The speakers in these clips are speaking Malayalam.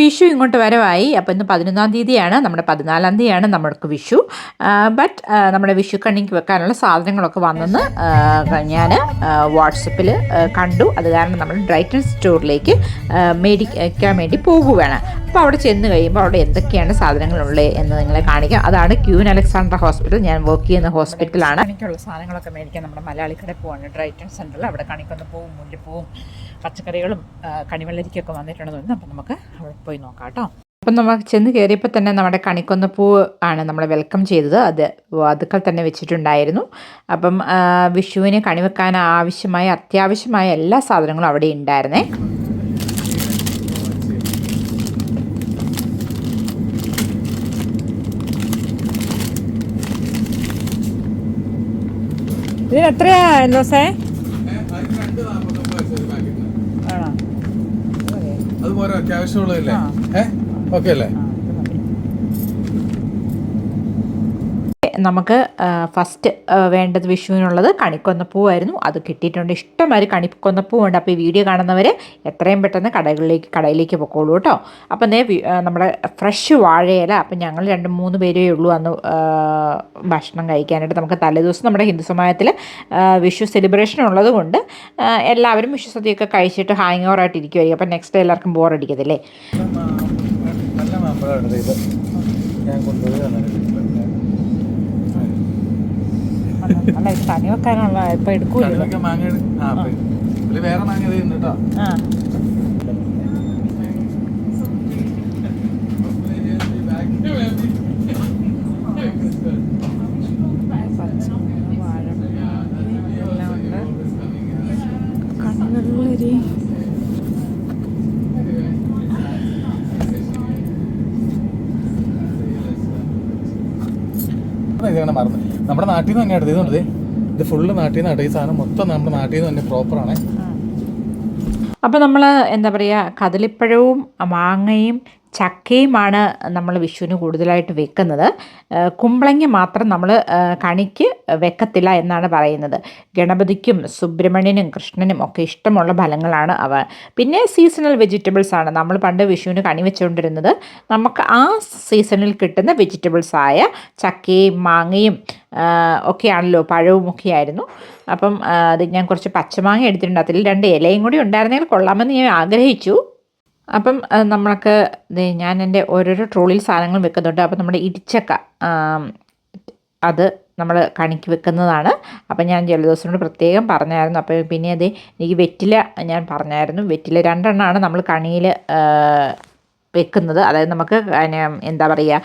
വിഷു ഇങ്ങോട്ട് വരവായി. അപ്പോൾ ഇന്ന് പതിനൊന്നാം തീയതിയാണ്. നമ്മുടെ പതിനാലാം തീയതിയാണ് നമ്മൾക്ക് വിഷു. ബട്ട് നമ്മുടെ വിഷു കണ്ണിക്ക് വെക്കാനുള്ള സാധനങ്ങളൊക്കെ വന്നെന്ന് ഞാൻ വാട്സപ്പിൽ കണ്ടു. അത് കാരണം നമ്മൾ ഡ്രൈറ്റൻ സ്റ്റോറിലേക്ക് മേടിക്കാൻ വേണ്ടി പോകുകയാണ് അപ്പോൾ അവിടെ ചെന്ന് കഴിയുമ്പോൾ അവിടെ എന്തൊക്കെയാണ് സാധനങ്ങളുള്ളത് എന്ന് നിങ്ങളെ കാണിക്കാം. അതാണ് ക്യൂൻ അലക്സാണ്ടർ ഹോസ്പിറ്റൽ. ഞാൻ വർക്ക് ചെയ്യുന്ന ഹോസ്പിറ്റലാണ്. എനിക്കുള്ള സാധനങ്ങളൊക്കെ മേടിക്കാൻ നമ്മുടെ മലയാളി കടയിൽ പോവാണ്. ഡ്രൈറ്റൺ സെന്ററിൽ അവിടെ കണിക്കൊന്ന് പോവും മുല്ലപ്പൂവും പച്ചക്കറികളും കണിവെള്ളരിക്കൊക്കെ വന്നിട്ടുണ്ടെന്ന് അപ്പം നമുക്ക് അവിടെ പോയി നോക്കാം കേട്ടോ. അപ്പം നമുക്ക് ചെന്ന് കയറിയപ്പോൾ തന്നെ നമ്മുടെ കണിക്കൊന്നപ്പൂ ആണ് നമ്മളെ വെൽക്കം ചെയ്തത്. അത് വാതുക്കൾ തന്നെ വെച്ചിട്ടുണ്ടായിരുന്നു. അപ്പം വിഷുവിന് കണിവെക്കാൻ ആവശ്യമായ അത്യാവശ്യമായ എല്ലാ സാധനങ്ങളും അവിടെ ഉണ്ടായിരുന്നേ. ഇതിന് എത്രയാ എന്തോസേ ആണോ അത് പോരാ അത്യാവശ്യമുള്ളതല്ലേ ഏഹ് ഓക്കെ അല്ലേ? നമുക്ക് ഫസ്റ്റ് വേണ്ടത് വിഷുവിനുള്ളത് കണിക്കൊന്നപ്പൂവായിരുന്നു അത് കിട്ടിയിട്ടുണ്ട്. ഇഷ്ടംമാതിരി കണിക്കൊന്നപ്പൂവുണ്ട് അപ്പോൾ ഈ വീഡിയോ കാണുന്നവർ എത്രയും പെട്ടെന്ന് കടകളിലേക്ക് കടയിലേക്ക് പൊക്കോളൂ കേട്ടോ. അപ്പം നേ നമ്മുടെ ഫ്രഷ് വാഴയില. അപ്പം ഞങ്ങൾ രണ്ട് മൂന്ന് പേരേ ഉള്ളൂ അന്ന് ഭക്ഷണം കഴിക്കാനായിട്ട്. നമുക്ക് തലേദിവസം നമ്മുടെ ഹിന്ദു സമാജത്തിൽ വിഷു സെലിബ്രേഷൻ ഉള്ളത് കൊണ്ട് എല്ലാവരും വിഷു സദ്യയൊക്കെ കഴിച്ചിട്ട് ഹാങ് ഓവറായിട്ട് ഇരിക്കുമായിരിക്കും അപ്പം നെക്സ്റ്റ് എല്ലാവർക്കും ബോർ അടിക്കത്തില്ലേ? ഞാൻ കൊണ്ടുപോയി അല്ല തനി വെക്കാനുള്ള ഇപ്പൊ എടുക്കൂല? വേറെ മാങ്ങ ഇത് ഉണ്ട് കേട്ടോ ആ കണ്ണുള്ളരി ഇതാണ് മറന്ന് നമ്മുടെ നാട്ടിൽ നിന്ന് തന്നെയാണ് ഇതുണ്ട് ഇത് ഫുള്ള് നാട്ടിൽ നിന്നാണ് ഈ സാധനം മൊത്തം നമ്മുടെ നാട്ടിൽ നിന്ന് തന്നെ പ്രോപ്പറാണ് അപ്പോൾ നമ്മൾ എന്താ പറയുക കദളിപ്പഴവും മാങ്ങയും ചക്കയുമാണ് നമ്മൾ വിഷുവിന് കൂടുതലായിട്ട് വെക്കുന്നത്. കുമ്പളങ്ങ മാത്രം നമ്മൾ കണിക്ക് വെക്കത്തില്ല എന്നാണ് പറയുന്നത്. ഗണപതിക്കും സുബ്രഹ്മണ്യനും കൃഷ്ണനും ഒക്കെ ഇഷ്ടമുള്ള ഫലങ്ങളാണ് അവ. പിന്നെ സീസണൽ വെജിറ്റബിൾസ് ആണ്. നമ്മൾ പണ്ട് വിഷുവിന് കണി വെച്ചുകൊണ്ടിരുന്നത്. നമുക്ക് ആ സീസണിൽ കിട്ടുന്ന വെജിറ്റബിൾസ് ആയ ചക്കയും മാങ്ങയും ഒക്കെയാണല്ലോ പഴവും ഒക്കെ ആയിരുന്നു. അപ്പം അത് ഞാൻ കുറച്ച് പച്ചമാങ്ങ എടുത്തിട്ടുണ്ട്. അതിൽ രണ്ട് ഇലയും കൂടി ഉണ്ടായിരുന്നെങ്കിൽ കൊള്ളാമെന്ന് ഞാൻ ആഗ്രഹിച്ചു. അപ്പം നമ്മൾക്ക് ഞാൻ എന്റെ ഓരോരോ ട്രോളിൽ സാധനങ്ങൾ വെക്കുന്നുണ്ട്. അപ്പം നമ്മുടെ ഇടിച്ചക്ക അത് നമ്മൾ കണിക്ക് വെക്കുന്നതാണ്. അപ്പം ഞാൻ ജലദോഷത്തിനോട് പ്രത്യേകം പറഞ്ഞായിരുന്നു. അപ്പോൾ പിന്നെ അത് എനിക്ക് വെറ്റില ഞാൻ പറഞ്ഞായിരുന്നു. വെറ്റില രണ്ടെണ്ണമാണ് നമ്മൾ കണിയിൽ വെക്കുന്നത്. അതായത് നമുക്ക് എന്താ പറയുക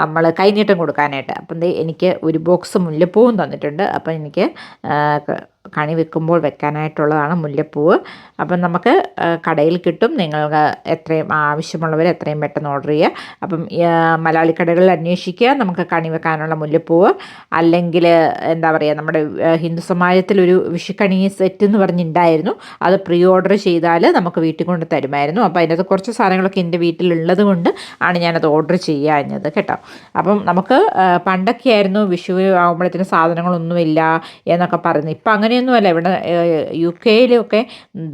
നമ്മൾ കൈനീട്ടം കൊടുക്കാനായിട്ട്. അപ്പം എനിക്ക് ഒരു ബോക്സ് മുല്ലപ്പൂവും തന്നിട്ടുണ്ട്. അപ്പം എനിക്ക് കണി വെക്കുമ്പോൾ വെക്കാനായിട്ടുള്ളതാണ് മുല്ലപ്പൂവ്. അപ്പം നമുക്ക് കടയിൽ കിട്ടും. നിങ്ങൾക്ക് എത്രയും ആവശ്യമുള്ളവർ എത്രയും പെട്ടെന്ന് ഓർഡർ ചെയ്യുക. അപ്പം മലയാളി കടകളിൽ അന്വേഷിക്കുക. നമുക്ക് കണി വെക്കാനുള്ള മുല്ലപ്പൂവ്. അല്ലെങ്കിൽ എന്താ പറയുക നമ്മുടെ ഹിന്ദു സമാജത്തിലൊരു വിഷുക്കണി സെറ്റ് എന്ന് പറഞ്ഞിട്ടുണ്ടായിരുന്നു അത് പ്രീ ഓർഡർ ചെയ്താൽ നമുക്ക് വീട്ടിൽ കൊണ്ട് തരുമായിരുന്നു. അപ്പോൾ അതിനകത്ത് കുറച്ച് സാധനങ്ങളൊക്കെ എന്റെ വീട്ടിലുള്ളത് കൊണ്ട് ആണ് ഞാനത് ഓർഡർ ചെയ്യാഞ്ഞത് കേട്ടോ. അപ്പം നമുക്ക് പണ്ടൊക്കെ ആയിരുന്നു വിഷു ആകുമ്പോഴത്തേന് സാധനങ്ങളൊന്നുമില്ല എന്നൊക്കെ പറയുന്നത്. ഇപ്പം അങ്ങനെയൊന്നുമല്ല. ഇവിടെ യു കെയിലൊക്കെ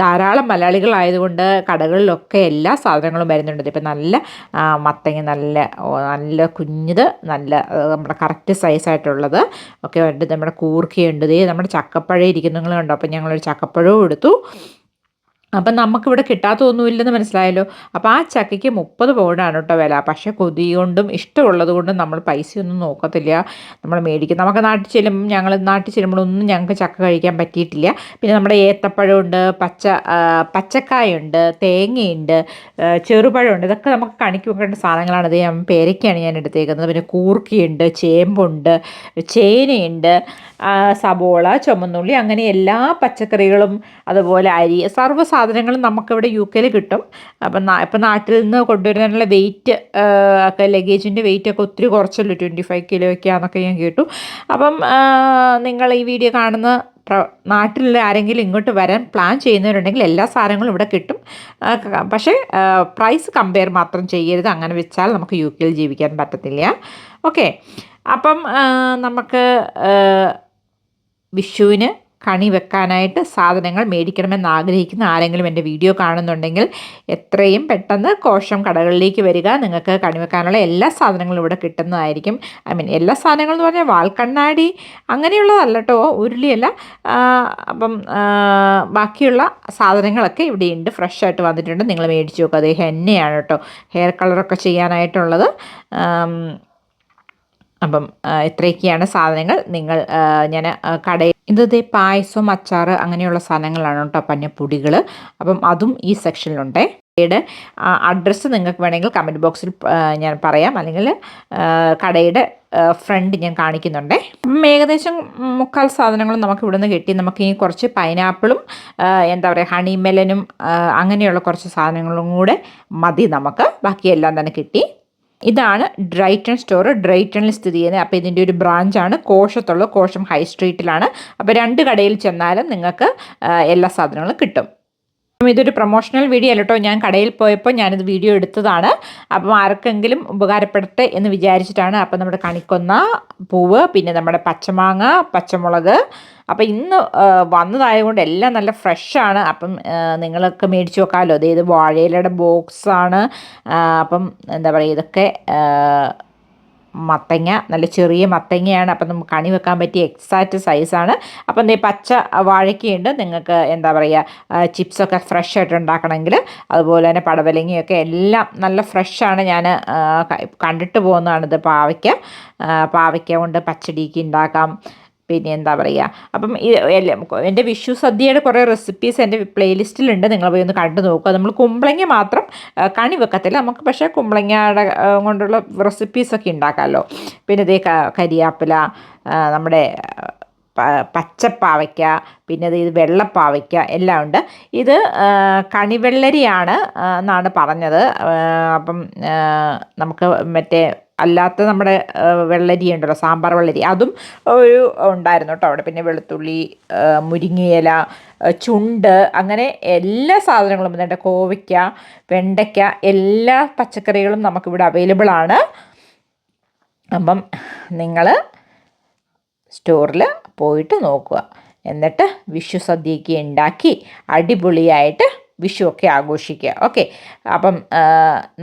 ധാരാളം മലയാളികളായതുകൊണ്ട് കടകളിലൊക്കെ എല്ലാ സാധനങ്ങളും വരുന്നുണ്ട്. ഇപ്പം നല്ല മത്തങ്ങ നല്ല നല്ല കുഞ്ഞത് നല്ല നമ്മുടെ കറക്റ്റ് സൈസായിട്ടുള്ളത് ഒക്കെ ഉണ്ട്. നമ്മുടെ കൂർക്കയുണ്ട്. ദേ നമ്മുടെ ചക്കപ്പഴം ഇരിക്കുന്നു നിങ്ങൾ കണ്ടോ? അപ്പം ഞങ്ങളൊരു ചക്കപ്പഴവും എടുത്തു. അപ്പം നമുക്കിവിടെ കിട്ടാത്തതൊന്നുമില്ലെന്ന് മനസ്സിലായല്ലോ. അപ്പോൾ ആ ചക്കയ്ക്ക് മുപ്പത് പൗണ്ടാണ് കേട്ടോ വില. പക്ഷേ കൊതി കൊണ്ടും ഇഷ്ടമുള്ളത് കൊണ്ടും നമ്മൾ പൈസയൊന്നും നോക്കത്തില്ല. നമ്മൾ മേടിക്കും. നമുക്ക് നാട്ടിൽ ചെല്ലുമ്പോൾ ഞങ്ങൾ നാട്ടിൽ ചെല്ലുമ്പോഴൊന്നും ഞങ്ങൾക്ക് ചക്ക കഴിക്കാൻ പറ്റിയിട്ടില്ല. പിന്നെ നമ്മുടെ ഏത്തപ്പഴമുണ്ട് പച്ച പച്ചക്കായുണ്ട് തേങ്ങയുണ്ട് ചെറുപഴമുണ്ട്. ഇതൊക്കെ നമുക്ക് കണിക്ക് വെക്കേണ്ട സാധനങ്ങളാണ്. ഇത് ഞാൻ പേരയ്ക്കാണ് ഞാൻ എടുത്തേക്കുന്നത്. പിന്നെ കൂർക്കിയുണ്ട് ചേമ്പുണ്ട് ചേനയുണ്ട് സബോള ചുമന്നുള്ളി അങ്ങനെ എല്ലാ പച്ചക്കറികളും അതുപോലെ അരി സർവ സാധനങ്ങളും നമുക്കിവിടെ യു കെയിൽ കിട്ടും. അപ്പം ഇപ്പം നാട്ടിൽ നിന്ന് കൊണ്ടുവരുന്നതിനുള്ള വെയിറ്റ് ഒക്കെ ലഗേജിന്റെ വെയിറ്റ് ഒക്കെ ഒത്തിരി കുറച്ചല്ലോ? ട്വന്റി ഫൈവ് കിലോ ഒക്കെയാണെന്നൊക്കെ ഞാൻ കേട്ടു. അപ്പം നിങ്ങൾ ഈ വീഡിയോ കാണുന്ന നാട്ടിലുള്ള ആരെങ്കിലും ഇങ്ങോട്ട് വരാൻ പ്ലാൻ ചെയ്യുന്നവരുണ്ടെങ്കിൽ എല്ലാ സാധനങ്ങളും ഇവിടെ കിട്ടും. പക്ഷേ പ്രൈസ് കമ്പയർ മാത്രം ചെയ്യരുത്. അങ്ങനെ വെച്ചാൽ നമുക്ക് യു കെയിൽ ജീവിക്കാൻ പറ്റത്തില്ല. ഓക്കെ അപ്പം നമുക്ക് വിഷുവിന് കണി വെക്കാനായിട്ട് സാധനങ്ങൾ മേടിക്കണമെന്ന് ആഗ്രഹിക്കുന്ന ആരെങ്കിലും എന്റെ വീഡിയോ കാണുന്നുണ്ടെങ്കിൽ എത്രയും പെട്ടെന്ന് കോശം കടകളിലേക്ക് വരിക. നിങ്ങൾക്ക് കണി വെക്കാനുള്ള എല്ലാ സാധനങ്ങളും ഇവിടെ കിട്ടുന്നതായിരിക്കും. ഐ മീൻ എല്ലാ സാധനങ്ങളും എന്ന് പറഞ്ഞാൽ വാൽക്കണ്ണാടി അങ്ങനെയുള്ളതല്ല കേട്ടോ. ഉരുളിയല്ല അപ്പം ബാക്കിയുള്ള സാധനങ്ങളൊക്കെ ഇവിടെ ഉണ്ട് ഫ്രഷ് ആയിട്ട് വന്നിട്ടുണ്ട്. നിങ്ങൾ മേടിച്ചു നോക്കുക അത് ഹെന്നയാണ് കേട്ടോ. ഹെയർ കളറൊക്കെ ചെയ്യാനായിട്ടുള്ളത്. അപ്പം ഇത്രയൊക്കെയാണ് സാധനങ്ങൾ. നിങ്ങൾ ഞാൻ കടയിൽ ദേ പായസം അച്ചാറ് അങ്ങനെയുള്ള സാധനങ്ങളാണ് കേട്ടോ പഞ്ഞ പൊടികൾ അപ്പം അതും ഈ സെക്ഷനിലുണ്ട്. കടയുടെ അഡ്രസ്സ് നിങ്ങൾക്ക് വേണമെങ്കിൽ കമന്റ് ബോക്സിൽ ഞാൻ പറയാം. അല്ലെങ്കിൽ കടയുടെ ഫ്രണ്ട് ഞാൻ കാണിക്കുന്നുണ്ടേ. ഏകദേശം മുക്കാൽ സാധനങ്ങളും നമുക്ക് ഇവിടുന്ന് കിട്ടി. നമുക്ക് ഈ കുറച്ച് പൈനാപ്പിളും എന്താ പറയുക ഹണിമെലനും അങ്ങനെയുള്ള കുറച്ച് സാധനങ്ങളും കൂടെ മതി നമുക്ക്. ബാക്കിയെല്ലാം തന്നെ കിട്ടി. ഇതാണ് ഡ്രൈറ്റൺ സ്റ്റോർ ഡ്രൈറ്റണിൽ സ്ഥിതി ചെയ്യുന്നത് അപ്പോൾ ഇതിന്റെ ഒരു ബ്രാഞ്ചാണ് കോശത്തുള്ള കോശം ഹൈ സ്ട്രീറ്റിലാണ് അപ്പോൾ രണ്ട് കടയിൽ ചെന്നാലും നിങ്ങൾക്ക് എല്ലാ സാധനങ്ങളും കിട്ടും. അപ്പം ഇതൊരു പ്രൊമോഷണൽ വീഡിയോ അല്ല കേട്ടോ ഞാൻ കടയിൽ പോയപ്പോൾ ഞാനിത് വീഡിയോ എടുത്തതാണ്. അപ്പം ആർക്കെങ്കിലും ഉപകാരപ്പെടട്ടെ എന്ന് വിചാരിച്ചിട്ടാണ്. അപ്പം നമ്മുടെ കണിക്കൊന്ന പൂവ് പിന്നെ നമ്മുടെ പച്ചമാങ്ങ പച്ചമുളക് അപ്പം ഇന്ന് വന്നതായതുകൊണ്ട് എല്ലാം നല്ല ഫ്രഷാണ്. അപ്പം നിങ്ങളൊക്കെ മേടിച്ച് നോക്കാമല്ലോ അതായത് വാഴയിലയുടെ ബോക്സാണ്. അപ്പം എന്താ പറയുക ഇതൊക്കെ മത്തങ്ങ നല്ല ചെറിയ മത്തങ്ങയാണ്. അപ്പം നമുക്ക് കണി വെക്കാൻ പറ്റിയ എക്സാക്റ്റ് സൈസാണ് അപ്പം ഈ പച്ച വാഴയ്ക്കുണ്ട്. നിങ്ങൾക്ക് എന്താ പറയുക ചിപ്സൊക്കെ ഫ്രഷ് ആയിട്ട് ഉണ്ടാക്കണമെങ്കിൽ. അതുപോലെ തന്നെ പടവലങ്ങയൊക്കെ എല്ലാം നല്ല ഫ്രഷാണ്. ഞാൻ കണ്ടിട്ട് പോകുന്നതാണിത് പാവയ്ക്ക. പാവയ്ക്ക കൊണ്ട് പച്ചടിക്ക് ഉണ്ടാക്കാം. പിന്നെ എന്താ പറയുക അപ്പം എന്റെ വിഷു സദ്യയുടെ കുറേ റെസിപ്പീസ് എന്റെ പ്ലേലിസ്റ്റിലുണ്ട് നിങ്ങൾ പോയി ഒന്ന് കണ്ടു നോക്കുക നമ്മൾ കുമ്പളങ്ങ മാത്രം കണി വെക്കത്തില്ല. നമുക്ക് പക്ഷേ കുമ്പളങ്ങയുടെ കൊണ്ടുള്ള റെസിപ്പീസൊക്കെ ഉണ്ടാക്കാമല്ലോ പിന്നെ ഇതേ കരിയാപ്പില നമ്മുടെ പച്ചപ്പാവയ്ക്ക പിന്നെ ഇത് വെള്ളപ്പാവയ്ക്ക എല്ലാം ഉണ്ട്. ഇത് കണിവെള്ളരിയാണ് എന്നാണ് പറഞ്ഞത്. അപ്പം നമുക്ക് മറ്റേ അല്ലാത്ത നമ്മുടെ വെള്ളരി ഉണ്ടല്ലോ സാമ്പാർ വെള്ളരി. അതും ഒരു ഉണ്ടായിരുന്നു കേട്ടോ അവിടെ. പിന്നെ വെളുത്തുള്ളി മുരിങ്ങയില ചുണ്ട് അങ്ങനെ എല്ലാ സാധനങ്ങളും ഉണ്ട് കോവയ്ക്ക വെണ്ടയ്ക്ക എല്ലാ പച്ചക്കറികളും നമുക്കിവിടെ അവൈലബിൾ ആണ്. അപ്പം നിങ്ങൾ സ്റ്റോറിൽ പോയിട്ട് നോക്കുക. എന്നിട്ട് വിഷു സദ്യയൊക്കെ ഉണ്ടാക്കി അടിപൊളിയായിട്ട് ഒക്കെ ആഘോഷിക്കുക. ഓക്കെ. അപ്പം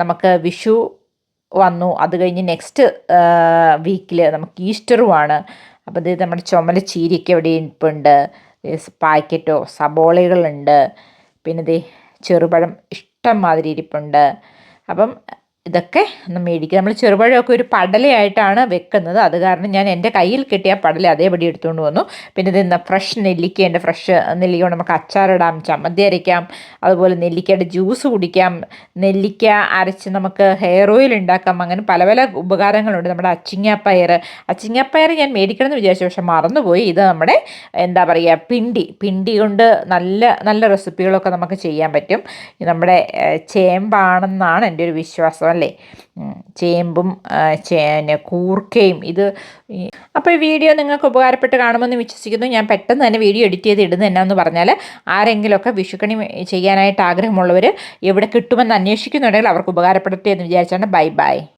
നമുക്ക് വിഷു വന്നു. അത് കഴിഞ്ഞ് നെക്സ്റ്റ് വീക്കിൽ നമുക്ക് ഈസ്റ്ററുമാണ്. അപ്പോൾ ഇത് നമ്മുടെ ചുമല ചീരയ്ക്ക് ഇവിടെ ഇരിപ്പുണ്ട് പാക്കറ്റോ സബോളകളുണ്ട്. പിന്നെ ഇത് ചെറുപഴം ഇഷ്ടം മാതിരി ഇരിപ്പുണ്ട്. അപ്പം ഇതൊക്കെ മേടിക്കുക നമ്മൾ ചെറുപഴമൊക്കെ ഒരു പടലയായിട്ടാണ് വെക്കുന്നത്. അത് കാരണം ഞാൻ എന്റെ കയ്യിൽ കിട്ടിയ പടല അതേപടി എടുത്തുകൊണ്ട് വന്നു. പിന്നെ ഇത് ഫ്രഷ് നെല്ലിക്കയുണ്ട് ഫ്രഷ് നെല്ലിക്ക കൊണ്ട് നമുക്ക് അച്ചാറിടാം ചമ്മന്തി അരയ്ക്കാം അതുപോലെ നെല്ലിക്കയുടെ ജ്യൂസ് കുടിക്കാം നെല്ലിക്ക അരച്ച് നമുക്ക് ഹെയർ ഓയിൽ ഉണ്ടാക്കാം. അങ്ങനെ പല പല ഉപകാരങ്ങളുണ്ട്. നമ്മുടെ അച്ചിങ്ങാപ്പയർ അച്ചിങ്ങാപ്പയർ ഞാൻ മേടിക്കണമെന്ന് വിചാരിച്ചു പക്ഷെ മറന്നുപോയി. ഇത് നമ്മുടെ എന്താ പറയുക പിണ്ടി. പിണ്ടി കൊണ്ട് നല്ല നല്ല റെസിപ്പികളൊക്കെ നമുക്ക് ചെയ്യാൻ പറ്റും. നമ്മുടെ ചേമ്പാണെന്നാണ് എന്റെ ഒരു വിശ്വാസം. അല്ലേ? ചേമ്പും പിന്നെ കൂർക്കയും ഇത് അപ്പോൾ ഈ വീഡിയോ നിങ്ങൾക്ക് ഉപകാരപ്പെട്ട് കാണുമെന്ന് വിശ്വസിക്കുന്നു. ഞാൻ പെട്ടെന്ന് തന്നെ വീഡിയോ എഡിറ്റ് ചെയ്ത് ഇടുന്നത് എന്നാന്ന് പറഞ്ഞാൽ ആരെങ്കിലുമൊക്കെ വിഷുക്കണി ചെയ്യാനായിട്ട് ആഗ്രഹമുള്ളവർ എവിടെ കിട്ടുമെന്ന് അന്വേഷിക്കുന്നുണ്ടെങ്കിൽ അവർക്ക് ഉപകാരപ്പെടട്ടെ എന്ന് വിചാരിച്ചാണ്. Bye bye.